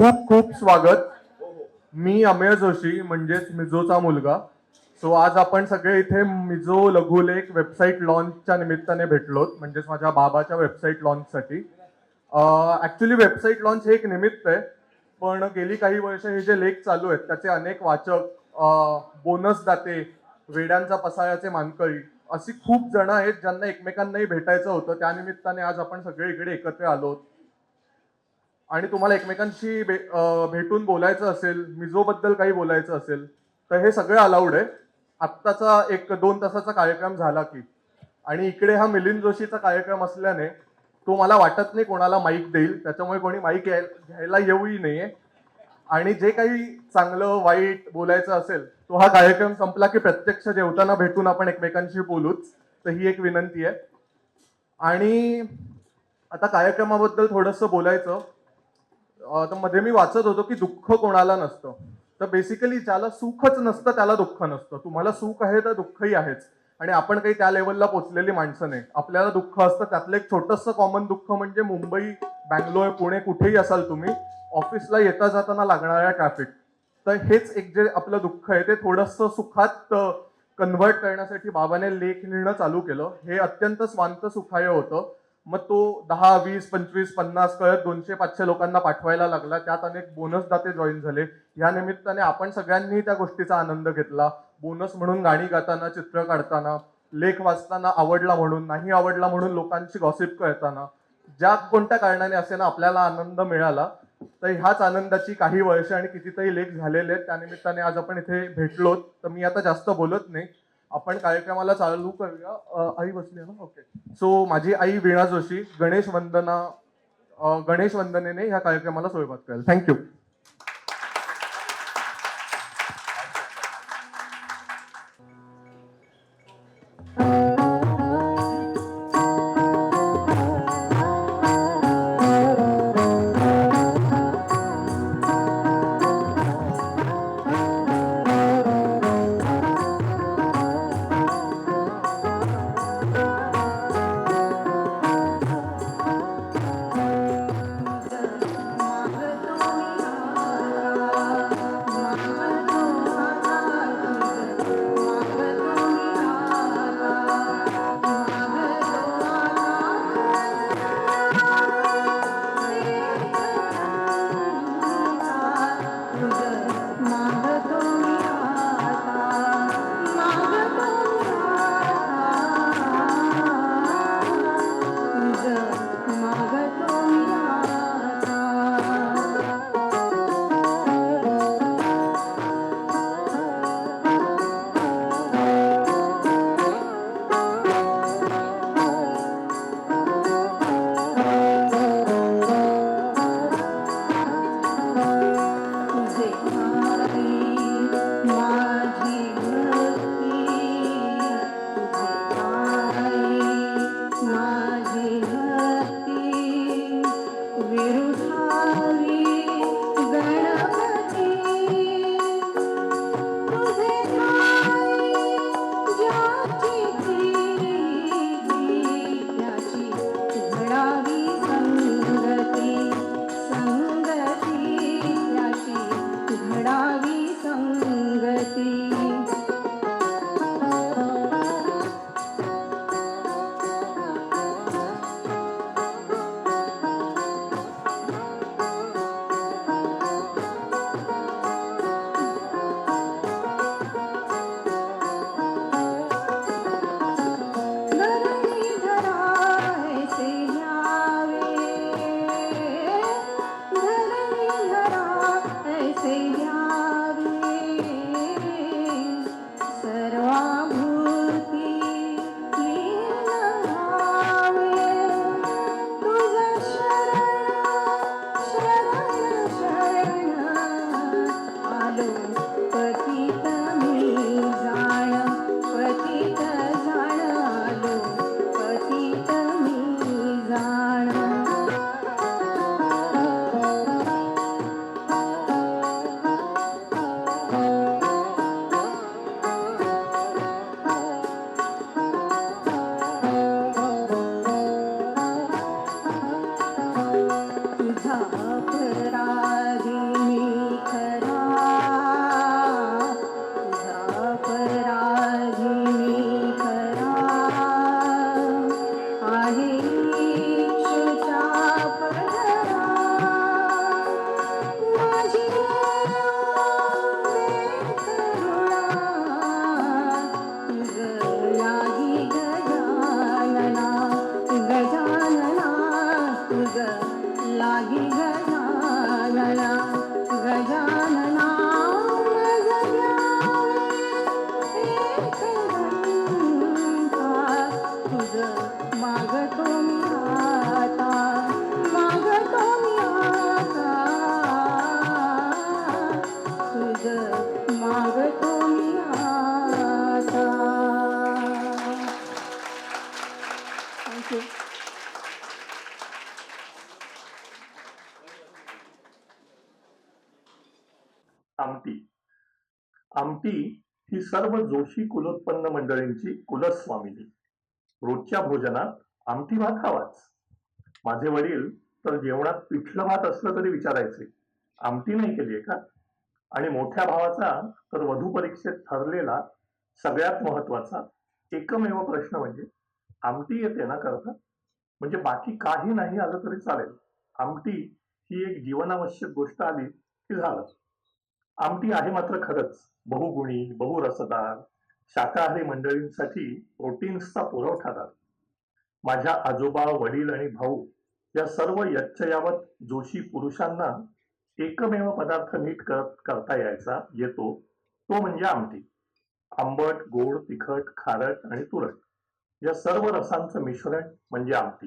खूप खूप स्वागत. मी अमेय जोशी म्हणजेच मिझोचा मुलगा. सो आज आपण सगळे इथे मिझो लघुलेख वेबसाईट लॉन्चच्या निमित्ताने भेटलो म्हणजेच माझ्या बाबाच्या वेबसाईट लॉन्चसाठी ॲक्च्युली वेबसाईट लॉन्च हे एक निमित्त आहे पण गेली काही वर्ष हे जे लेख चालू आहेत त्याचे अनेक वाचक बोनस दाते वेड्यांचा पसाळ्याचे मानकरी अशी खूप जण आहेत ज्यांना एकमेकांनाही भेटायचं होतं. त्यानिमित्ताने आज आपण सगळे इकडे एकत्र आलो आहोत. आणि तुम्हाला एकमेकांशी भे भेटून बोलायचं असेल मिझोबद्दल काही बोलायचं असेल तर हे सगळं अलाउड आहे. आत्ताचा एक दोन तासाचा कार्यक्रम झाला की. आणि इकडे हा मिलिंद जोशीचा कार्यक्रम असल्याने तो मला वाटत नाही कोणाला माईक देईल. त्याच्यामुळे कोणी माईक घ्यायला येऊही नाहीये. आणि जे काही चांगलं वाईट बोलायचं असेल तो हा कार्यक्रम संपला की प्रत्यक्ष जेवताना भेटून आपण एकमेकांशी बोलूच. तर ही एक विनंती आहे. आणि आता कार्यक्रमाबद्दल थोडंसं बोलायचं. मध्ये मी वाचत होतो की दुःख कोणाला नसतं. तर बेसिकली ज्याला सुखच नसतं त्याला दुःख नसतं. तुम्हाला सुख आहे तर दुःखही आहेच. आणि आपण काही त्या लेवलला पोचलेली माणसं नाही. आपल्याला दुःख असतं त्यातलं एक छोटंसं कॉमन दुःख म्हणजे मुंबई बँगलोर पुणे कुठेही असाल तुम्ही ऑफिसला येता जाताना लागणाऱ्या ट्रॅफिक तर हेच एक जे आपलं दुःख आहे ते थोडंसं सुखात कन्व्हर्ट करण्यासाठी बाबाने लेख लिहिणं चालू केलं. हे अत्यंत स्वांत सुखाय होतं. मग तो दहा वीस पंचवीस पन्नास कळत दोनशे पाचशे लोकांना पाठवायला लागला. त्यात अनेक बोनस दाते जॉईन झाले. या निमित्ताने आपण सगळ्यांनी त्या गोष्टीचा आनंद घेतला. बोनस म्हणून गाणी गाताना चित्र काढताना लेख वाचताना आवडला म्हणून नाही आवडला म्हणून लोकांची गॉसिप करताना ज्या कोणत्या कारणाने असे ना आपल्याला आनंद मिळाला तर ह्याच आनंदाची काही वर्ष आणि कितीतरी लेख झालेले आहेत. त्यानिमित्ताने आज आपण इथे भेटलो तर मी आता जास्त बोलत नाही. आपण कार्यक्रमाला चालू करूया. अ, आई बसली आहे ना? ओके. सो माझी आई वीणा जोशी गणेश वंदना अ, गणेश वंदनेने ह्या कार्यक्रमाला सुरुवात करेल. थँक्यू ही सर्व जोशी कुलोत्पन्न मंडळींची कुलस्वामिनी. रोजच्या भोजनात आमटी भात हवाच माझे वडील तर जेवणात पिठलं भात असलं तरी विचारायचे आमटी नाही केली आहे का? आणि मोठ्या भावाचा तर वधू परीक्षेत ठरलेला सगळ्यात महत्त्वाचा एकमेव प्रश्न म्हणजे आमटी येते ना करता म्हणजे बाकी काही नाही आलं तरी चालेल. आमटी ही एक जीवनावश्यक गोष्ट आली की झालं. आमटी आहे मात्र खरंच. बहुगुणी बहुरसदार शाकाहारी मंडळींसाठी प्रोटीन्सचा पुरवठादार माझ्या आजोबा वडील आणि भाऊ या सर्व यच्चयावत जोशी पुरुषांना एकमेव पदार्थ नीट करत करता यायचा येतो तो म्हणजे आमटी. आंबट गोड तिखट खारट आणि तुरट या सर्व रसांचं मिश्रण म्हणजे आमटी.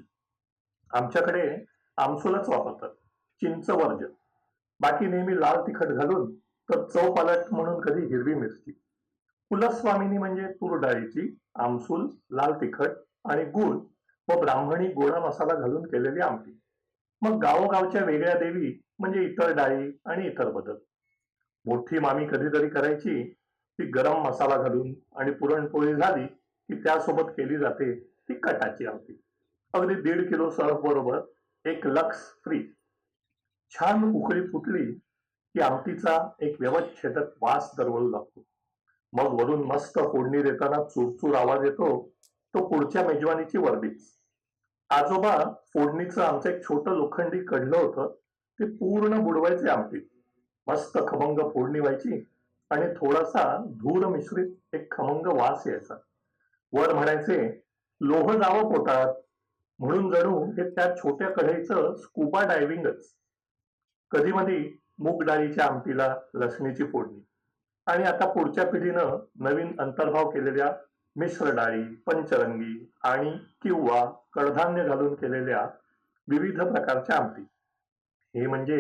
आमच्याकडे आमसुलच वापरतात चिंच वर्ज बाकी नेहमी लाल तिखट घालून तर चव पालट म्हणून कधी हिरवी मिरची. कुलस्वामिनी म्हणजे तूर डाळीची आमसूल लाल तिखट आणि गुळ व ब्राह्मणी गोडा मसाला घालून केलेली आमटी. मग गावोगावच्या वेगळ्या देवी म्हणजे इतर डाळी आणि इतर बदल. मोठी मामी कधीतरी करायची ती गरम मसाला घालून आणि पुरणपोळी झाली की त्यासोबत केली जाते ती कटाची आमटी. अगदी दीड किलो सर्फ बरोबर एक लक्स फ्री. छान उकळी फुटली की आमटीचा एक व्यवच्छेदक वास दरवळू लागतो. मग वरून मस्त फोडणी देताना चूरचूर आवाज येतो तो पुढच्या मेजवानीची वर्दीच आजोबा फोडणीचं आमचं एक छोटं लोखंडी कडलं होतं ते पूर्ण बुडवायचे आमटी. मस्त खमंग फोडणी व्हायची आणि थोडासा धूर मिश्रित एक खमंग वास यायचा. वर म्हणायचे लोह जावं पोटात. म्हणून जणू हे त्या छोट्या कढईचं स्कुबा डायव्हिंगच कधी मधी मूग डाळीच्या आमटीला लसणीची फोडणी. आणि आता पुढच्या पिढीनं नवीन अंतर्भाव केलेल्या मिश्र डाळी पंचरंगी आणि किंवा कडधान्य घालून केलेल्या विविध प्रकारच्या आमटी. हे म्हणजे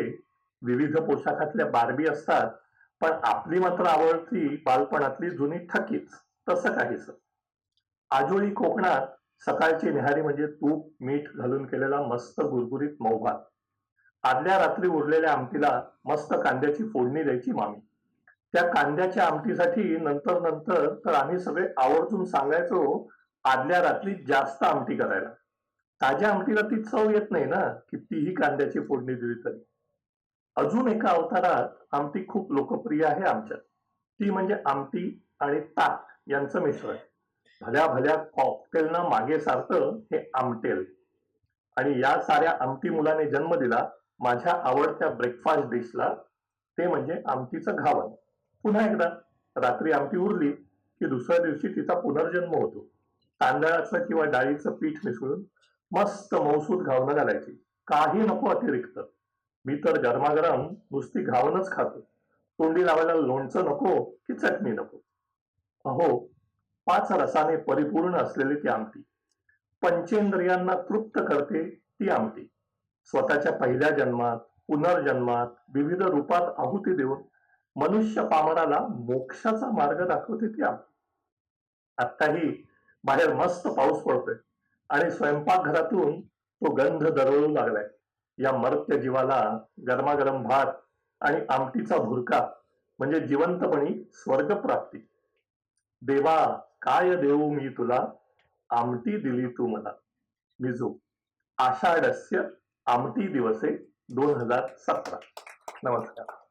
विविध पोशाखातल्या बारबी असतात पण आपली मात्र आवडती बालपणातली जुनी ठकीच तसं काहीच आजोळी कोकणात सकाळची निहारी म्हणजे तूप मीठ घालून केलेला मस्त गुरगुरीत मौभात आदल्या रात्री उरलेल्या आमटीला मस्त कांद्याची फोडणी द्यायची मामी. त्या कांद्याच्या आमटीसाठी नंतर नंतर तर आम्ही सगळे आवर्जून सांगायचो आदल्या रात्री जास्त आमटी करायला. ताज्या आमटीला ती चव येत नाही ना कितीही कांद्याची फोडणी दिली तरी. अजून एका अवतारात आमटी खूप लोकप्रिय आहे आमच्यात. ती म्हणजे आमटी आणि ताक यांचं मिश्रण. भल्या भल्या कॉकटेलनं मागे सारतं हे आमटेल. आणि या साऱ्या आमटी मुलाने जन्म दिला माझ्या आवडत्या ब्रेकफास्ट डिशला ते म्हणजे आमटीचं घावन पुन्हा एकदा रात्री आमटी उरली की दुसऱ्या दिवशी तिचा पुनर्जन्म होतो. तांदळाचं किंवा डाळीचं पीठ मिसळून मस्त मौसूद घावणं घालायची. काही नको अतिरिक्त. मी तर गरमागरम नुसती घावणच खातो. तोंडी लावायला लोणचं नको की चटणी नको. अहो पाच रसाने परिपूर्ण असलेली ती आमटी. पंचेंद्रियांना तृप्त करते ती आमटी. स्वतःच्या पहिल्या जन्मात पुनर्जन्मात विविध रूपात आहुती देऊन मनुष्य पामराला मोक्षाचा मार्ग दाखवते ती आमटी आत्ताही बाहेर मस्त पाऊस पडतोय आणि स्वयंपाकघरातून तो गंध दरवळू लागलाय. या मर्त्य जीवाला गरमागरम भात आणि आमटीचा भुरका म्हणजे जिवंतपणी स्वर्गप्राप्ती. देवा काय देऊ मी तुला? आमटी दिली तू मला. मिजो आषाढस्य आमटी दिवसे दोन हजार सतरा. नमस्कार.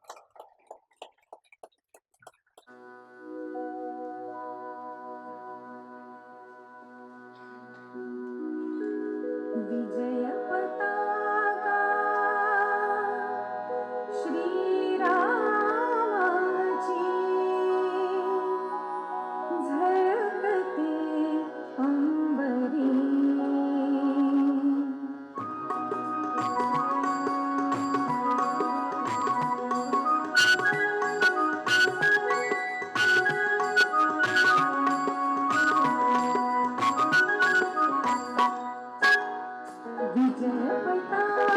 Oh.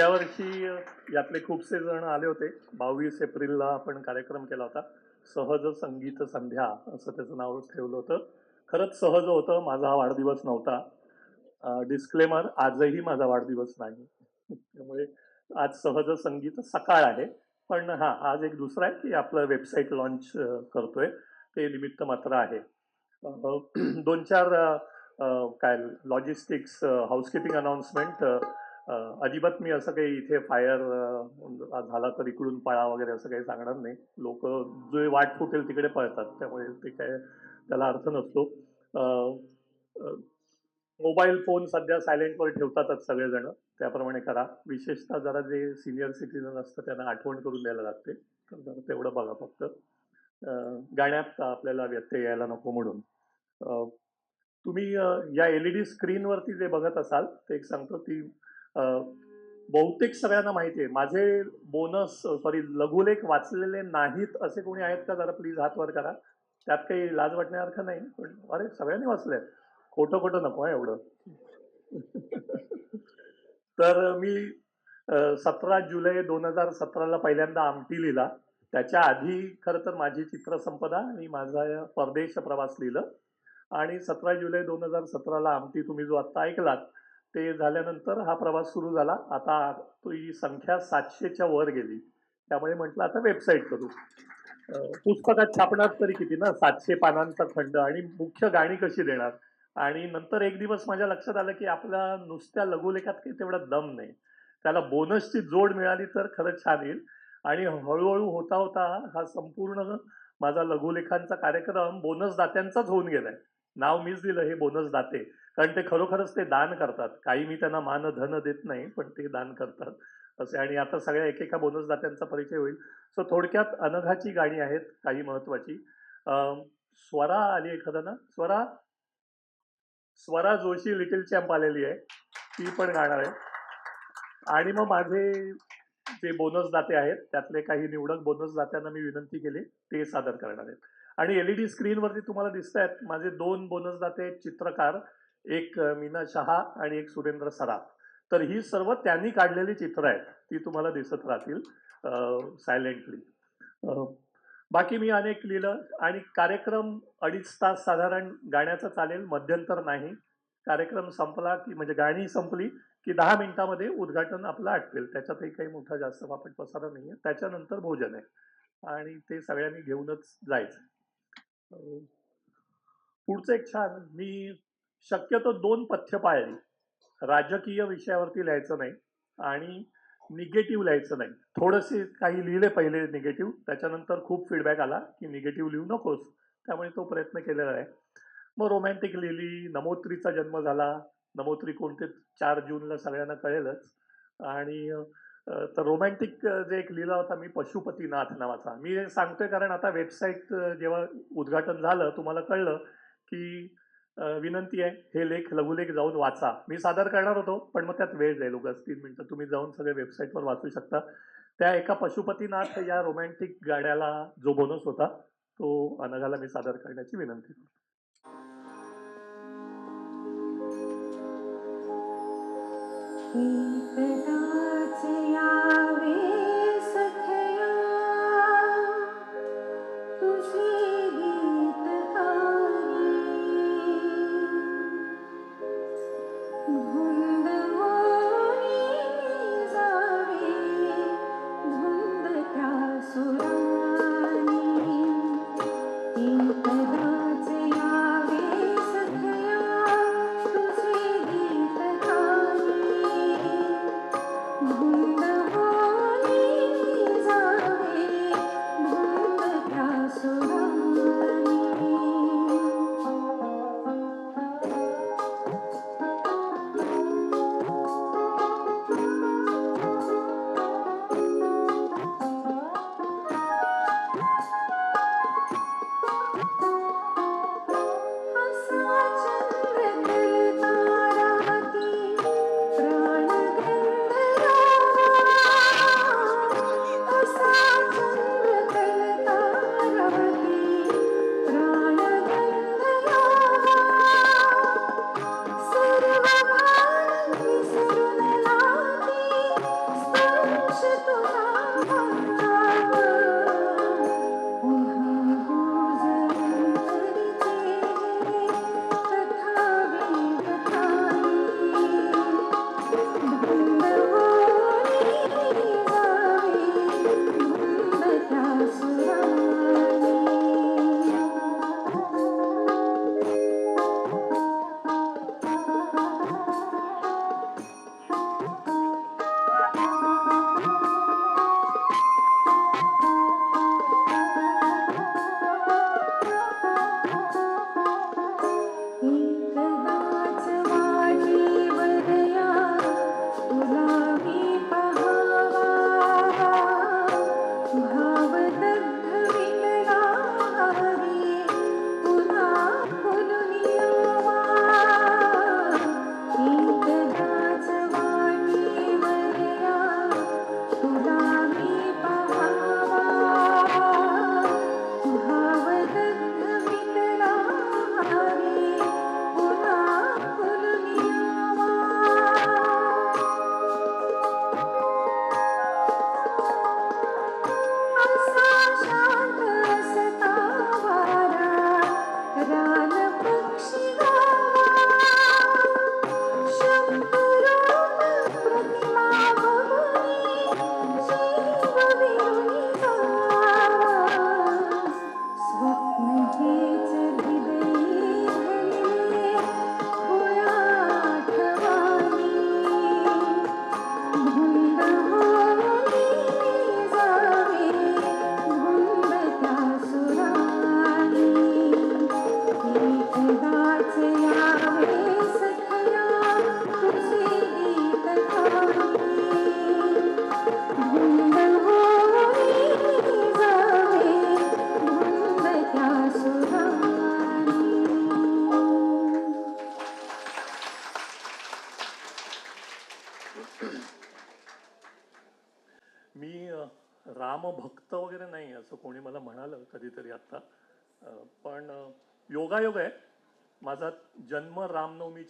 गेल्या वर्षी यातले खूपसे जण आले होते. बावीस एप्रिलला आपण कार्यक्रम केला होता. सहज संगीत संध्या असं त्याचं नाव ठेवलं होतं. खरंच सहज होतं. माझा हा वाढदिवस नव्हता. डिस्क्लेमर आजही माझा वाढदिवस नाही. त्यामुळे आज सहज संगीत सकाळ आहे. पण हा आज एक दुसरा आहे की आपलं वेबसाईट लॉन्च करतोय. ते निमित्त मात्र आहे. दोन चार काय लॉजिस्टिक्स हाऊसकीपिंग अनाउन्समेंट अजिबात मी असं काही इथे फायर झाला तर इकडून पळा वगैरे असं काही सांगणार नाही. लोक जे वाट फुटेल तिकडे पळतात त्यामुळे ते काय त्याला अर्थ नसतो. मोबाईल फोन सध्या सायलेंटवर ठेवतातच सगळेजण. त्याप्रमाणे करा. विशेषतः जरा जे सिनियर सिटीजन असतं त्यांना आठवण करून द्यायला लागते. तर जरा तेवढं बघा फक्त. गाण्यात आपल्याला व्यत्यय यायला नको म्हणून. तुम्ही या एल ई डी स्क्रीनवरती जे बघत असाल ते एक सांगतो ती बहुतेक सगळ्यांना माहिती आहे माझे बोनस सॉरी लघुलेख वाचलेले नाहीत असे कोणी आहेत का? जरा प्लीज हात वर करा. त्यात काही लाज वाटण्यासारखं नाही पण अरे सगळ्यांनी वाचले खोटं खोटं नको आहे एवढं. तर मी सतरा जुलै दोन हजार सतराला पहिल्यांदा आमटी लिहिला. त्याच्या आधी खरं तर माझी चित्रसंपदा आणि माझा परदेश प्रवास लिहिलं. आणि सतरा जुलै दोन हजार सतराला आमटी तुम्ही जो आत्ता ऐकलात ते झाल्यानंतर हा प्रवास सुरू झाला. आता ही संख्या सातशेच्या वर गेली. त्यामुळे म्हटलं आता वेबसाईट करू. पुस्तकात छापणार तरी किती ना? सातशे पानांचा खंड आणि मुख्य गाणी कशी देणार? आणि नंतर एक दिवस माझ्या लक्षात आलं की आपल्या नुसत्या लघुलेखात काही तेवढा दम नाही. त्याला बोनसची जोड मिळाली तर खरंच छान येईल. आणि हळूहळू होता होता हा संपूर्ण माझा लघुलेखांचा कार्यक्रम बोनस दात्यांचाच होऊन गेलाय. नाव मीच दिलं हे बोनस दाते कारण ते खरोखरच ते दान करतात. काही मी त्यांना मान धन देत नाही पण ते दान करतात. असे आणि आता सगळ्या एकेका बोनसदात्यांचा परिचय होईल. सो थोडक्यात अनघाची गाणी आहेत काही महत्वाची. स्वरा आली एखादा ना? स्वरा स्वरा जोशी लिटिल चॅम्प आलेली आहे. ती पण गाणार आहे. आणि मग माझे जे बोनस दाते आहेत त्यातले काही निवडक बोनस दात्यांना मी विनंती केली ते सादर करणार आहेत. आणि एल ई डी स्क्रीनवरती तुम्हाला दिसत आहेत माझे दोन बोनस दाते चित्रकार. एक मीना शहा आणि एक सुरेंद्र सराफ. तर ही सर्व त्यांनी काढलेली चित्र आहेत ती तुम्हाला दिसत राहतील सायलेंटली बाकी मी अनेक लिहिलं आणि कार्यक्रम अडीच तास साधारण गाण्याचा चालेल मध्यंतर नाही. कार्यक्रम संपला की म्हणजे गाणी संपली की दहा मिनिटामध्ये उद्घाटन आपलं आटपेल. त्याच्यातही काही मोठा जास्त वापर पसारा नाही आहे त्याच्यानंतर भोजन आहे. आणि ते सगळ्यांनी घेऊनच जायचं. पुढचं एक छान मी शक्यतो दोन पथ्य पाळली. राजकीय विषयावरती लिहायचं नाही आणि निगेटिव्ह लिहायचं नाही. थोडेसे काही लिहिले पहिले निगेटिव्ह त्याच्यानंतर खूप फीडबॅक आला की निगेटिव्ह लिहू नकोस त्यामुळे तो प्रयत्न केलेला आहे. मग रोमॅन्टिक लिहिली नमोत्रीचा जन्म झाला नमोत्री कोणते चार जूनला सगळ्यांना कळेलच. आणि तर रोमॅन्टिक जे एक लिहिला होता मी पशुपतीनाथ नावाचा. मी सांगतोय कारण आता वेबसाईट जेव्हा उद्घाटन झालं तुम्हाला कळलं की विनंती आहे हे लेख लघुलेख जाऊन वाचा. मी सादर करणार होतो पण मग त्यात वेळ जाईल उगाच तीन मिनटं. तुम्ही जाऊन सगळे वेबसाईटवर वाचू शकता. त्या एका पशुपतीनाथ या रोमॅन्टिक गाड्याला जो बोनस होता तो अनघाला मी सादर करण्याची विनंती करतो. एकदाच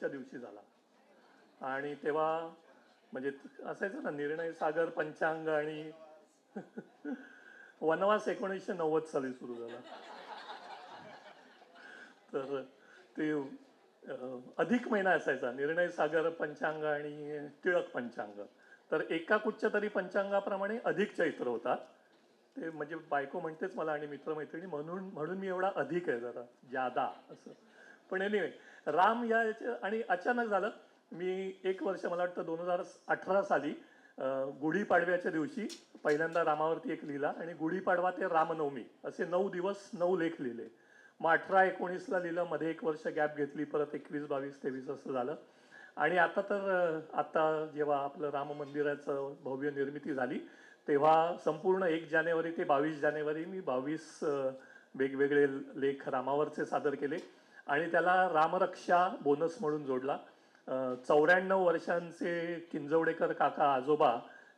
रामनवमीच्या दिवशी झाला. आणि तेव्हा म्हणजे असायचं ना निर्णय सागर पंचांग आणि वनवास एकोणीसशे नव्वद साली सुरू झाला. तर ते अधिक महिना असायचा. निर्णय सागर पंचांग आणि टिळक पंचांग. तर एका कुठच्या तरी पंचांगाप्रमाणे अधिक चैत्र होता. ते म्हणजे बायको म्हणतेच मला आणि मित्रमैत्रिणी म्हणून म्हणून मी एवढा अधिक आहे जरा जादा असं. पण एनिवे राम या आणि अचानक झालं मी एक वर्ष मला वाटतं दोन हजार अठरा साली गुढीपाडव्याच्या दिवशी पहिल्यांदा रामावरती एक लिहिला आणि गुढीपाडवा ते रामनवमी असे नऊ दिवस नऊ लेख लिहिले. मग अठरा एकोणीसला लिहिलं मध्ये एक वर्ष गॅप घेतली परत एकवीस बावीस तेवीस असं झालं. आणि आता तर आता जेव्हा आपलं राम मंदिराचं भव्य निर्मिती झाली तेव्हा संपूर्ण एक जानेवारी ते बावीस जानेवारी मी बावीस वेगवेगळे लेख रामावरचे सादर केले. आणि त्याला रामरक्षा बोनस म्हणून जोडला. चौऱ्याण्णव वर्षांचे किंजवडेकर काका आजोबा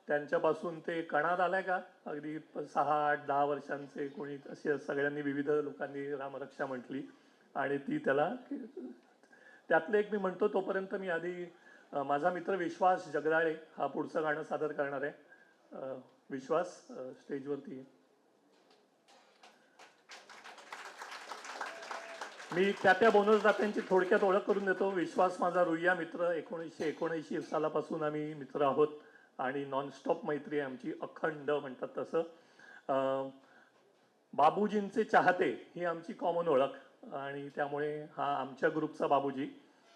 त्यांच्यापासून ते कणात आलाय का? अगदी सहा आठ दहा वर्षांचे कोणी असे सगळ्यांनी विविध लोकांनी रामरक्षा म्हटली. आणि ती त्याला त्यातलं एक मी म्हणतो तोपर्यंत मी आधी माझा मित्र विश्वास जगदाळे हा पुढचं गाणं सादर करणार आहे. विश्वास स्टेजवरती ये. मी त्या त्या बोनस दात्यांची थोडक्यात ओळख करून देतो. विश्वास माझा रुईया मित्र. एकोणीसशे एकोणऐंशी सालापासून आम्ही मित्र आहोत आणि नॉनस्टॉप मैत्री आहे आमची. अखंड म्हणतात तसं. बाबूजींचे चाहते ही आमची कॉमन ओळख. आणि त्यामुळे हा आमच्या ग्रुपचा बाबूजी.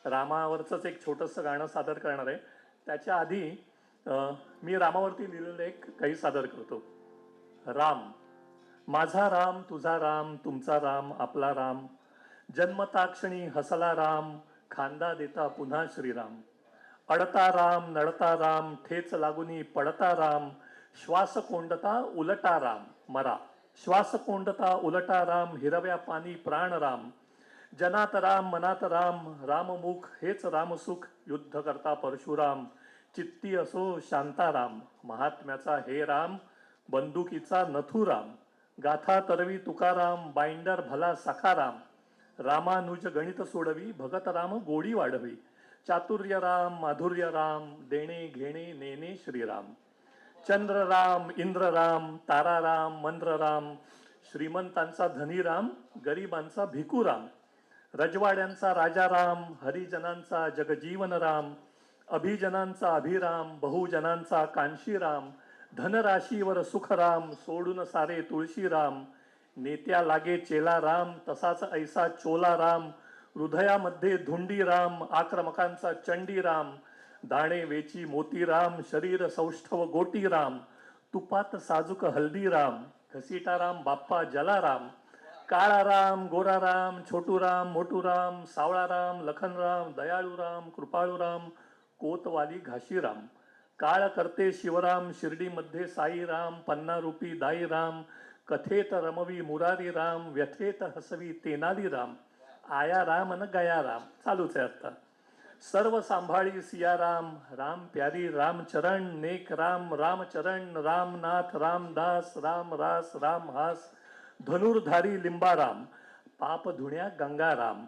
रामावरचंच एक छोटंसं गाणं सादर करणार आहे. त्याच्या आधी मी रामावरती लिहिलेलं एक काही सादर करतो. राम माझा राम तुझा राम तुमचा राम आपला राम. जन्मताक्षणी हसला राम खांदा देता पुन्हा श्रीराम. अडता राम नडता राम ठेच लागुनी पडता राम श्वास कोंडता उलटा राम मरा. श्वास कोंडता उलटा राम हिरव्या पाणी प्राण राम. जनात राम मनात राम राममुख हेच रामसुख युद्ध करता परशुराम. चित्ती असो शांताराम महात्म्याचा हे राम बंदुकीचा नथुराम गाथा तरवी तुकाराम बाइंडर भला सखाराम रामानुज गणित सोडवी भगत राम गोडी वाढवी. चातुर्य राम माधुर्य राम देणे घेणे नेणे श्रीराम चंद्र राम इंद्र राम तारा राम मंद्र राम श्रीमंतांचा धनीराम गरिबांचा भिकूराम रजवाड्यांचा राजा राम हरिजनांचा जगजीवन राम अभिजनांचा अभिराम बहुजनांचा कांशीराम धनराशीवर सुखराम सोडून सारे तुळशीराम नेत्या लागे चेला राम तसाच ऐसा चोला राम हृदयामध्ये धुंडी राम आक्रमकांचा चंडी राम दाणे वेची मोती राम शरीर सौष्ठव गोटी राम तुपात साजूक हल्दी राम घसीटा राम बाप्पा जलाराम काळा राम गोरा राम छोटू राम मोटू राम सावळा राम लखनराम दयाळू राम कृपाळू राम कोतवाली घाशीराम काळ करते शिवराम शिर्डीमध्ये साईराम पन्ना रूपी दाई राम कथेत रमवी मुरारी राम व्यथेत हसवी तेनाली राम आया राम न गया राम. चालूच आहे आता. सर्व सांभाळी सियाराम राम प्यारी राम चरण नेक राम रामचरण रामनाथ रामदास राम रास राम हास धनुर्धारी लिंबाराम पाप धुण्या गंगाराम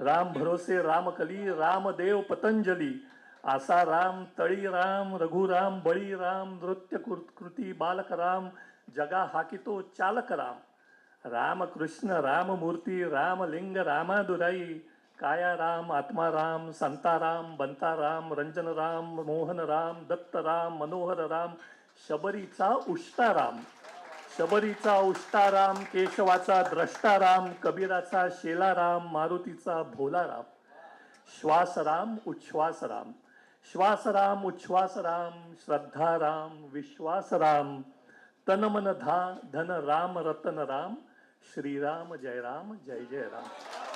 राम भरोसे रामकली रामदेव पतंजली आसा राम तळी राम रघुराम बळी राम नृत्य कृ- कृती बालक राम जगा हाकितो चालक राम. राम कृष्ण राम रामादुराई काया राम आत्माराम संताराम बंताराम रंजनराम मोहन राम दत्त मनोहर राम शबरीचा उष्टाराम शबरीचा उष्टाराम केशवाचा द्रष्टाराम कबीराचा शेलाराम मारुतीचा भोलाराम श्वासराम उच्छ्वासराम श्वासराम उच्छ्वासराम श्रद्धाराम विश्वासराम तन मन धा धन राम रतन राम श्रीराम जय राम जय जय राम.